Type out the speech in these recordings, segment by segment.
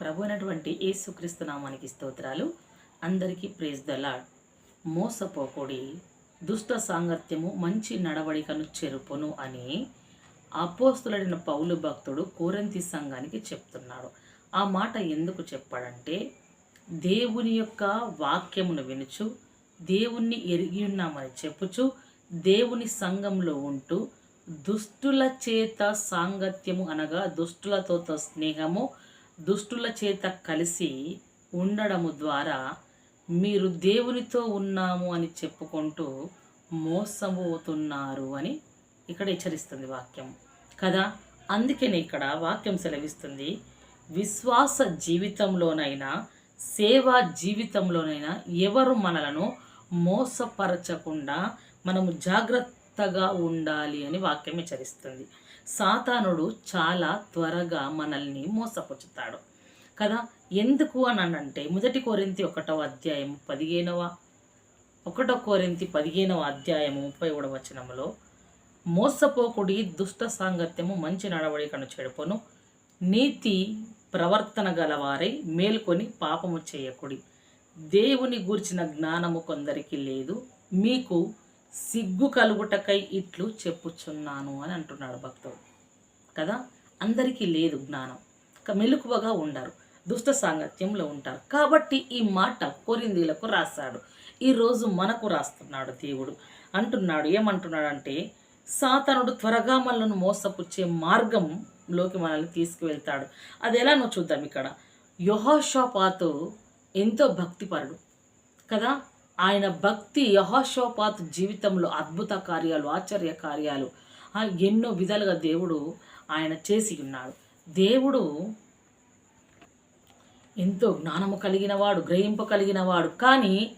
ప్రభు అయినటువంటి యేసుక్రీస్తు నామానికి స్తోత్రాలు. అందరికీ ప్రేజ్ ద లాడ్. మోసపోకుడి దుష్ట సాంగత్యము మంచి నడవడికను చెరుపును అని అపోస్తులైన పౌలు భక్తుడు కోరంతి సంఘానికి చెప్తున్నాడు. ఆ మాట ఎందుకు చెప్పాడంటే దేవుని యొక్క వాక్యమును వినుచు దేవుణ్ణి ఎరిగి ఉన్నామని చెప్పుచు దేవుని సంఘంలో ఉంటూ దుష్టుల చేత సాంగత్యము అనగా దుష్టులతో స్నేహము దుష్టుల చేత కలిసి ఉండడము ద్వారా మీరు దేవునితో ఉన్నాము అని చెప్పుకుంటూ మోసపోతున్నారు అని ఇక్కడ హెచ్చరిస్తుంది వాక్యం. కదా? అందుకనే ఇక్కడ వాక్యం సెలవిస్తుంది విశ్వాస జీవితంలోనైనా సేవా జీవితంలోనైనా ఎవరు మనలను మోసపరచకుండా మనము జాగ్రత్తగా ఉండాలి అని వాక్యం హెచ్చరిస్తుంది. సాతానుడు చాలా త్వరగా మనల్ని మోసపుచ్చుతాడు. కదా? ఎందుకు అని అంటే మొదటి కోరింతి ఒకటవ అధ్యాయం పదిహేనవ ఒకటో కోరింతి పదిహేనవ అధ్యాయము ముప్పై మూడవ వచనంలో మోసపోకుడి దుష్ట సాంగత్యము మంచి నడవడికను చెడుపును నీతి ప్రవర్తన గలవారై మేల్కొని పాపము చేయకుడి. దేవుని గూర్చిన జ్ఞానము కొందరికి లేదు మీకు సిగ్గు కలుగుటకై ఇట్లు చెప్పుచున్నాను అని అంటున్నాడు భక్తుడు. కదా? అందరికీ లేదు జ్ఞానం. క- మెలకువగా ఉండరు. దుష్ట సాంగత్యంలో ఉంటారు. కాబట్టి ఈ మాట కొరిందీలకు రాశాడు. ఈరోజు మనకు రాస్తున్నాడు దేవుడు. అంటున్నాడు. ఏమంటున్నాడంటే సాతనుడు త్వరగా మనల్ని మోసపుచ్చే మార్గంలోకి మనల్ని తీసుకువెళ్తాడు. అది ఎలా నువ్వు చూద్దాం ఇక్కడ. యహోషాపాతు ఎంతో భక్తిపరుడు. కదా? ఆయన భక్తి యహోషోపాత్ జీవితంలో అద్భుత కార్యాలు ఆశ్చర్య కార్యాలు. ఆ, ఎన్నో విధాలుగా దేవుడు ఆయన చేసి ఉన్నాడు. దేవుడు ఎంతో జ్ఞానము కలిగినవాడు గ్రహింపు కలిగినవాడు. కానీ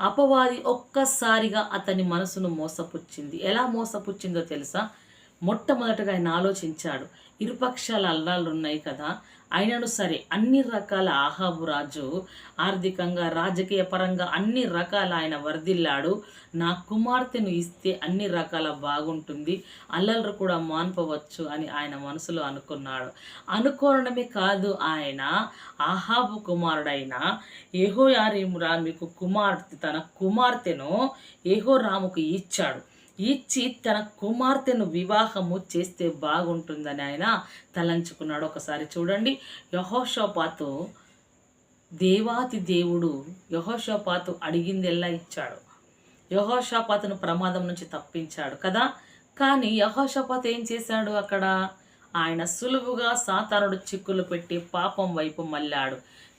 అపవాది ఒక్కసారిగా అతని మనసును మోసపుచ్చింది. ఎలా మోసపుచ్చిందో తెలుసా? మొట్టమొదటగా ఆయన ఆలోచించాడు. ఇరుపక్షాల అల్లాలు ఉన్నాయి కదా అయినను సరే అన్ని రకాల ఆహాబు రాజు ఆర్థికంగా రాజకీయ పరంగా అన్ని రకాల ఆయన వరదిల్లాడు నా కుమార్తెను ఇస్తే అన్ని రకాల బాగుంటుంది అల్లలు కూడా మాన్పవచ్చు అని ఆయన మనసులో అనుకున్నాడు. అనుకోవడమే కాదు ఆయన ఆహాబు కుమారుడైన ఏహో మీకు కుమార్తె తన కుమార్తెను ఏహో రాముకు ఇచ్చాడు. ఇచ్చి తన కుమార్తెను వివాహము చేస్తే బాగుంటుందని ఆయన తలంచుకున్నాడు. ఒకసారి చూడండి. యహోషోపాతు దేవాతి దేవుడు యహోషోపాతు అడిగిందెల్లా ఇచ్చాడు? యహోషాపాతును ప్రమాదం నుంచి తప్పించాడు కదా. కానీ యహోషపాత్ ఏం చేశాడు అక్కడ? ఆయన సులువుగా సాతానుడు చిక్కులు పెట్టి పాపం వైపు మళ్ళాడు.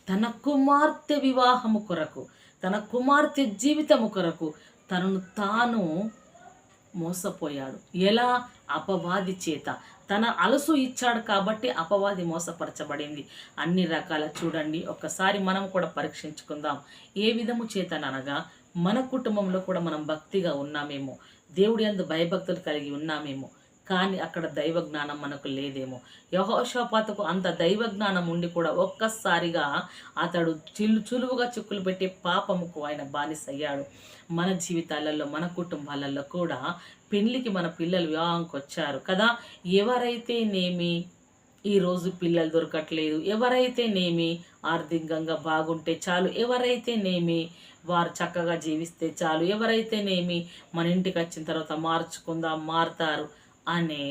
తన కుమార్తె వివాహము కొరకు తన కుమార్తె జీవితము కొరకు తనను తాను మోసపోయాడు. ఎలా? అపవాది చేత. తన అలసు ఇచ్చాడు కాబట్టి అపవాది మోసపరచబడింది. అన్ని రకాల చూడండి ఒక్కసారి మనం కూడా పరీక్షించుకుందాం. ఏ విధము చేతననగా మన కుటుంబంలో కూడా మనం భక్తిగా ఉన్నామేమో. దేవుడి అందు భయభక్తులు కలిగి ఉన్నామేమో. కానీ అక్కడ దైవ జ్ఞానం మనకు లేదేమో. యహోషపాతకు అంత దైవ జ్ఞానం ఉండి కూడా ఒక్కసారిగా అతడు చిల్లు చులువుగా చిక్కులు పెట్టే పాపముకు ఆయన బానిసయ్యాడు. మన జీవితాలలో మన కుటుంబాలలో కూడా పెళ్ళికి మన పిల్లలు వివాహంకి వచ్చారు కదా. ఎవరైతే నేమి ఈరోజు పిల్లలు దొరకట్లేదు ఎవరైతేనేమి ఆర్థికంగా బాగుంటే చాలు ఎవరైతేనేమి వారు చక్కగా జీవిస్తే చాలు ఎవరైతేనేమి మన ఇంటికి వచ్చిన తర్వాత మార్చుకుందాం మారుతారు అనే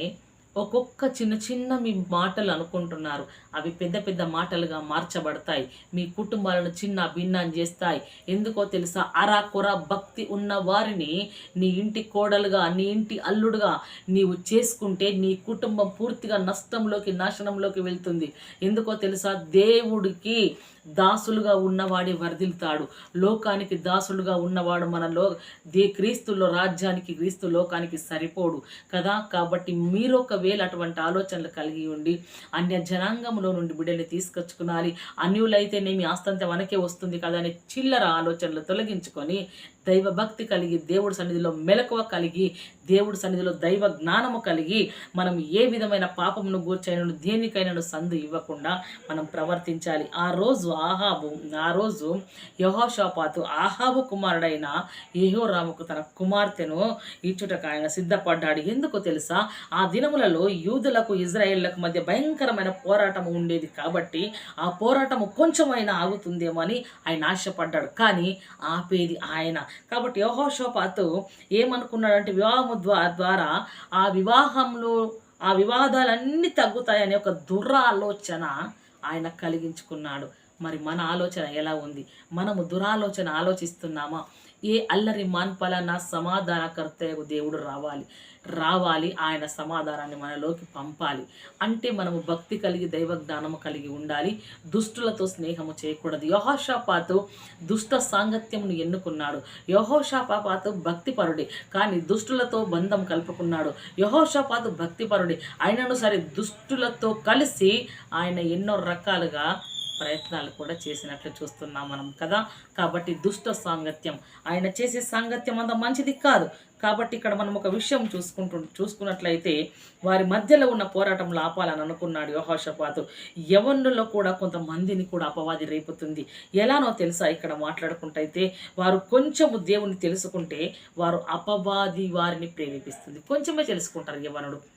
ఒక్కొక్క చిన్న చిన్న మీ మాటలు అనుకుంటున్నారు. అవి పెద్ద పెద్ద మాటలుగా మార్చబడతాయి. మీ కుటుంబాలను చిన్న భిన్నం చేస్తాయి. ఎందుకో తెలుసా? అరాకొర భక్తి ఉన్న వారిని నీ ఇంటి కోడలుగా నీ ఇంటి అల్లుడుగా నీవు చేసుకుంటే నీ కుటుంబం పూర్తిగా నష్టంలోకి నాశనంలోకి వెళ్తుంది. ఎందుకో తెలుసా? దేవుడికి దాసులుగా ఉన్నవాడే వర్ధిల్తాడు లోకానికి దాసులుగా ఉన్నవాడు మన లో దే క్రీస్తులో రాజ్యానికి క్రీస్తు లోకానికి సరిపోడు కదా? కాబట్టి మీరు ఒకవేళ అటువంటి ఆలోచనలు కలిగి ఉండి అన్య జనాంగంలో నుండి బిడ్డల్ని తీసుకొచ్చుకునాలి. అన్యులైతేనేమి ఆస్తంత మనకే వస్తుంది కదా అనే చిల్లర ఆలోచనలు తొలగించుకొని దైవ భక్తి కలిగి దేవుడి సన్నిధిలో మెలకువ కలిగి దేవుడి సన్నిధిలో దైవ జ్ఞానము కలిగి మనం ఏ విధమైన పాపమును గూర్చైనను దేనికైనాను సందు ఇవ్వకుండా మనం ప్రవర్తించాలి. ఆ రోజు ఆహాబు ఆ రోజు యహోషాపాతు ఆహాబు కుమారుడైన యహోరాముకు తన కుమార్తెను ఇచ్చుటకు ఆయన సిద్ధపడ్డాడు. ఎందుకు తెలుసా? ఆ దినములలో మధ్యలో యూదులకు ఇజ్రాయేళ్ళకు మధ్య భయంకరమైన పోరాటం ఉండేది కాబట్టి ఆ పోరాటం కొంచెమైనా ఆగుతుందేమో అని ఆయన ఆశపడ్డాడు. కానీ ఆపేది ఆయన. కాబట్టి యహోషోపాతు ఏమనుకున్నాడంటే వివాహము ద్వారా ఆ వివాహంలో ఆ వివాదాలన్నీ తగ్గుతాయనే ఒక దురాలోచన ఆయన కలిగించుకున్నాడు. మరి మన ఆలోచన ఎలా ఉంది? మనము దురాలోచన ఆలోచిస్తున్నామా? ఏ అల్లరి మాన్పల నా సమాధానకర్తయకు దేవుడు రావాలి. రావాలి ఆయన సమాధానాన్ని మనలోకి పంపాలి. అంటే మనము భక్తి కలిగి దైవ జ్ఞానము కలిగి ఉండాలి. దుష్టులతో స్నేహము చేయకూడదు. యహోషాపాతు దుష్ట సాంగత్యమును ఎన్నుకున్నాడు. యహోషాపాతు భక్తిపరుడే కానీ దుష్టులతో బంధం కలుపుకున్నాడు. యహోషాపాతు భక్తిపరుడే అయినను సరే దుష్టులతో కలిసి ఆయన ఎన్నో రకాలుగా ప్రయత్నాలు కూడా చేసినట్లు చూస్తున్నాం మనం కదా? కాబట్టి దుష్ట సాంగత్యం. ఆయన చేసే సాంగత్యం అంత మంచిది కాదు. కాబట్టి ఇక్కడ మనం ఒక విషయం చూసుకుంటు చూసుకున్నట్లయితే వారి మధ్యలో ఉన్న పోరాటం లాపాలని అనుకున్నాడు యోహోషపాతు. యవనులలో కూడా కొంతమందిని కూడా అపవాది రేపుతుంది. ఎలానో తెలుసా ఇక్కడ మాట్లాడుకుంటైతే వారు కొంచెము దేవుని తెలుసుకుంటే వారు అపవాది వారిని ప్రేరేపిస్తుంది. కొంచెమే తెలుసుకుంటారు యవనుడు.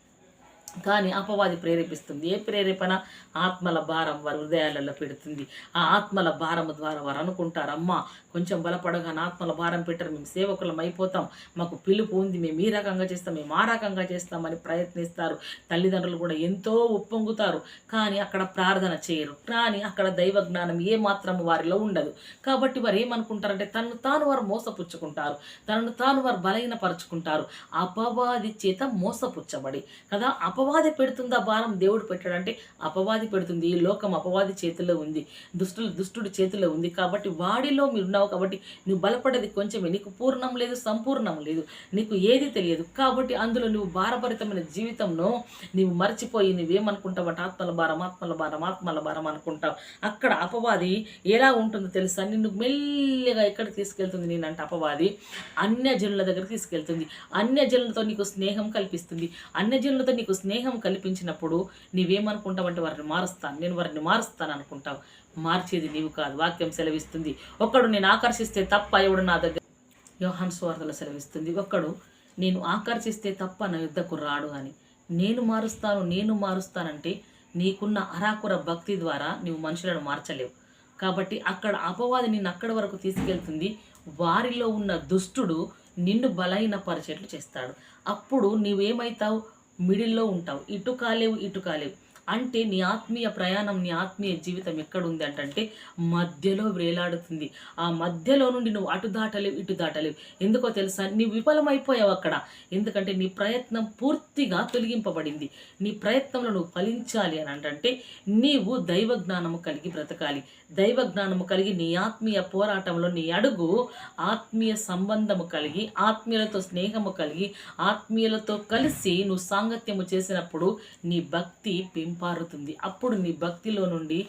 కానీ అపవాది ప్రేరేపిస్తుంది. ఏ ప్రేరేపణ? ఆత్మల భారం వారి హృదయాలలో పెడుతుంది. ఆ ఆత్మల భారం ద్వారా వారు అనుకుంటారు అమ్మా కొంచెం బలపడగానే ఆత్మల భారం పెట్టరు మేము సేవకులం అయిపోతాం మాకు పిలుపు ఉంది మేము ఈ రకంగా చేస్తాం మేము ఆ రకంగా చేస్తామని ప్రయత్నిస్తారు. తల్లిదండ్రులు కూడా ఎంతో ఉప్పొంగుతారు. కానీ అక్కడ ప్రార్థన చేయరు. కానీ అక్కడ దైవ జ్ఞానం ఏ మాత్రం వారిలో ఉండదు. కాబట్టి వారు ఏమనుకుంటారంటే తనను తాను వారు మోసపుచ్చుకుంటారు. తనను తాను వారు బలహీనపరుచుకుంటారు. అపవాది చేత మోసపుచ్చబడి కదా? అపవాది పెడుతుందా భారం దేవుడు పెట్టాడంటే అపవాది పెడుతుంది ఈ లోకం అపవాది చేతిలో ఉంది దుష్టులు దుష్టుడి చేతిలో ఉంది కాబట్టి వాడిలో మీరు ఉన్నావు కాబట్టి నువ్వు బలపడేది కొంచెమే. నీకు పూర్ణం లేదు సంపూర్ణం లేదు నీకు ఏది తెలియదు కాబట్టి అందులో నువ్వు భారభరితమైన జీవితంలో నీవు మర్చిపోయి నువ్వేమనుకుంటావు ఆత్మల భారం ఆత్మల భారం ఆత్మల భారం అనుకుంటావు. అక్కడ అపవాది ఎలా ఉంటుందో తెలుసా? నిన్ను మెల్లిగా ఎక్కడ తీసుకెళ్తుంది నేనంటే అపవాది? అన్యజనుల దగ్గర తీసుకెళ్తుంది. అన్యజనులతో నీకు స్నేహం కల్పిస్తుంది. అన్యజనులతో నీకు స్నేహం స్నేహం కల్పించినప్పుడు నీవేమనుకుంటావంటే వారిని మారుస్తాను నేను వారిని మారుస్తాను అనుకుంటావు. మార్చేది నీవు కాదు వాక్యం సెలవిస్తుంది. ఒక్కడు నేను ఆకర్షిస్తే తప్ప ఎవడు నా దగ్గర? యోహాన్ స్వార్థలు సెలవిస్తుంది. ఒక్కడు నేను ఆకర్షిస్తే తప్ప నా యుద్ధకు రాడు అని. నేను మారుస్తాను నేను మారుస్తానంటే నీకున్న అరాకుర భక్తి ద్వారా నీవు మనుషులను మార్చలేవు. కాబట్టి అక్కడ అపవాది నిన్ను అక్కడి వరకు తీసుకెళ్తుంది. వారిలో ఉన్న దుష్టుడు నిన్ను బలహీనపరిచేట్లు చేస్తాడు. అప్పుడు నీవేమవుతావు మిడిల్లో ఉంటావు. ఇటు కాలేవు ఇటు కాలేవు. అంటే నీ ఆత్మీయ ప్రయాణం నీ ఆత్మీయ జీవితం ఎక్కడుంది అంటే మధ్యలో వేలాడుతుంది. ఆ మధ్యలో నుండి నువ్వు అటు దాటలేవు ఇటు దాటలేవు. ఎందుకో తెలుసా? నీ విఫలమైపోయావు అక్కడ. ఎందుకంటే నీ ప్రయత్నం పూర్తిగా తొలగింపబడింది. నీ ప్రయత్నంలో నువ్వు ఫలించాలి అని అంటే నీవు దైవ జ్ఞానము కలిగి బ్రతకాలి. దైవ జ్ఞానము కలిగి నీ ఆత్మీయ పోరాటంలో నీ అడుగు ఆత్మీయ సంబంధము కలిగి ఆత్మీయులతో స్నేహము కలిగి ఆత్మీయులతో కలిసి నువ్వు సాంగత్యము చేసినప్పుడు నీ భక్తి పారుతుంది. అప్పుడు నీ భక్తిలో నుండి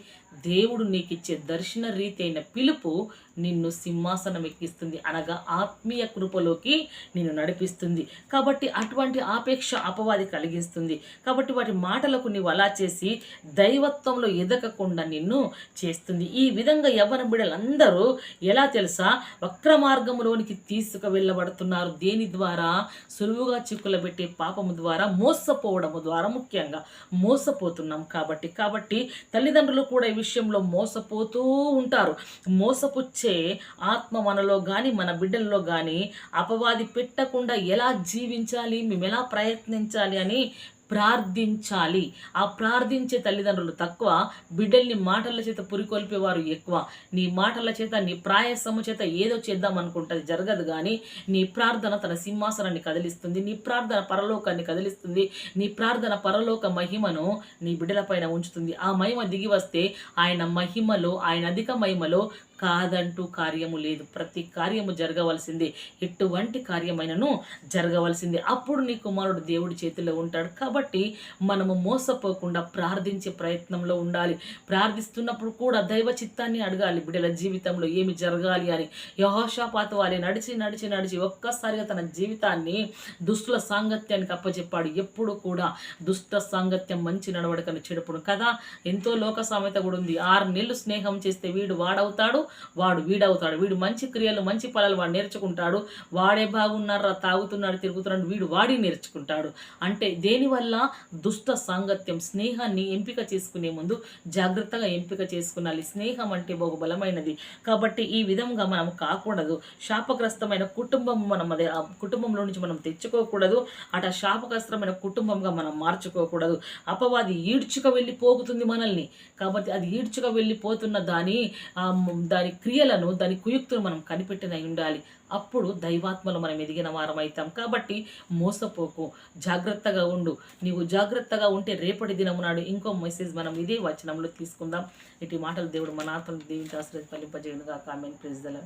దేవుడు నీకిచ్చే దర్శన రీతి అయిన పిలుపు నిన్ను సింహాసనం ఎక్కిస్తుంది. అనగా ఆత్మీయ కృపలోకి నిన్ను నడిపిస్తుంది. కాబట్టి అటువంటి ఆపేక్ష అపవాది కలిగిస్తుంది. కాబట్టి వాటి మాటలకు నీవు అలా చేసి దైవత్వంలో ఎదగకుండా నిన్ను చేస్తుంది. ఈ విధంగా యవ్వన బిడ్డలందరూ ఎలా తెలుసా? వక్ర మార్గంలోనికి తీసుకు వెళ్ళబడుతున్నారు దేని ద్వారా? సులువుగా చిక్కుల పెట్టే పాపము ద్వారా మోసపోవడము ద్వారా ముఖ్యంగా మోసపోతున్నాం కాబట్టి. కాబట్టి తల్లిదండ్రులు కూడా విషయంలో మోసపోతూ ఉంటారు. మోసపుచ్చే ఆత్మ మనలో కానీ మన బిడ్డల్లో కానీ అపవాది పెట్టకుండా ఎలా జీవించాలి మేము ఎలా ప్రయత్నించాలి అని ప్రార్థించాలి. ఆ ప్రార్థించే తల్లిదండ్రులు తక్కువ బిడ్డల్ని మాటల చేత పురికొల్పేవారు ఎక్కువ. నీ మాటల చేత నీ ప్రాయసము చేత ఏదో చేద్దాం అనుకుంటుంది జరగదు కానీ నీ ప్రార్థన తన సింహాసనాన్ని కదిలిస్తుంది నీ ప్రార్థన పరలోకాన్ని కదిలిస్తుంది నీ ప్రార్థన పరలోక మహిమను నీ బిడ్డల పైన ఉంచుతుంది. ఆ మహిమ దిగి వస్తే ఆయన మహిమలో ఆయన అధిక మహిమలో కాదంటూ కార్యము లేదు. ప్రతి కార్యము జరగవలసిందే. ఎటువంటి కార్యమైనను జరగవలసిందే. అప్పుడు నీ కుమారుడు దేవుడి చేతిలో ఉంటాడు. కాబట్టి మనము మోసపోకుండా ప్రార్థించే ప్రయత్నంలో ఉండాలి. ప్రార్థిస్తున్నప్పుడు కూడా దైవ చిత్తాన్ని అడగాలి. బిడ్డల జీవితంలో ఏమి జరగాలి అని. యహోషాపాత వారి నడిచి నడిచి నడిచి ఒక్కసారిగా తన జీవితాన్ని దుస్తుల సాంగత్యానికి అప్పచెప్పాడు ఎప్పుడు కూడా దుష్ట సాంగత్యం మంచి నడవడికను చెడుపుడు కదా ఎంతో లోక సామెత కూడా ఉంది. ఆరు నెలలు స్నేహం చేస్తే వీడు వాడవుతాడు. వాడు వీడవుతాడు. వీడు మంచి క్రియలు మంచి ఫలాలు వాడు నేర్చుకుంటాడు. వాడే బాగున్నారా తాగుతున్నాడు తిరుగుతున్నాడు వీడు వాడి నేర్చుకుంటాడు. అంటే దేనివల్ల దుష్ట సాంగత్యం స్నేహాన్ని ఎంపిక చేసుకునే ముందు జాగ్రత్తగా ఎంపిక చేసుకున్నాలి స్నేహం అంటే బహు బలమైనది కాబట్టి ఈ విధంగా మనం కాకూడదు. శాపగ్రస్తమైన కుటుంబం మనం అదే కుటుంబంలో నుంచి మనం తెచ్చుకోకూడదు. అట శాపగ్రస్తమైన కుటుంబంగా మనం మార్చుకోకూడదు. అపవాది ఈడ్చుక వెళ్ళి పోగుతుంది మనల్ని. కాబట్టి అది ఈడ్చుక వెళ్ళిపోతున్న దాని దాని క్రియలను దాని కుయుక్తులు మనం కనిపెట్టినై ఉండాలి. అప్పుడు దైవాత్మలు మనం ఎదిగిన వారం అవుతాం కాబట్టి మోసపోకు. జాగ్రత్తగా ఉండు. నీవు జాగ్రత్తగా ఉంటే రేపటి దినము నాడు ఇంకో మెసేజ్ మనం ఇదే వచనంలో తీసుకుందాం. ఇటు మాటలు దేవుడు మన ఆత్మను దీవించి ఆశ్రయింపలింపజేయనుగా కామెంట్ ప్రెజల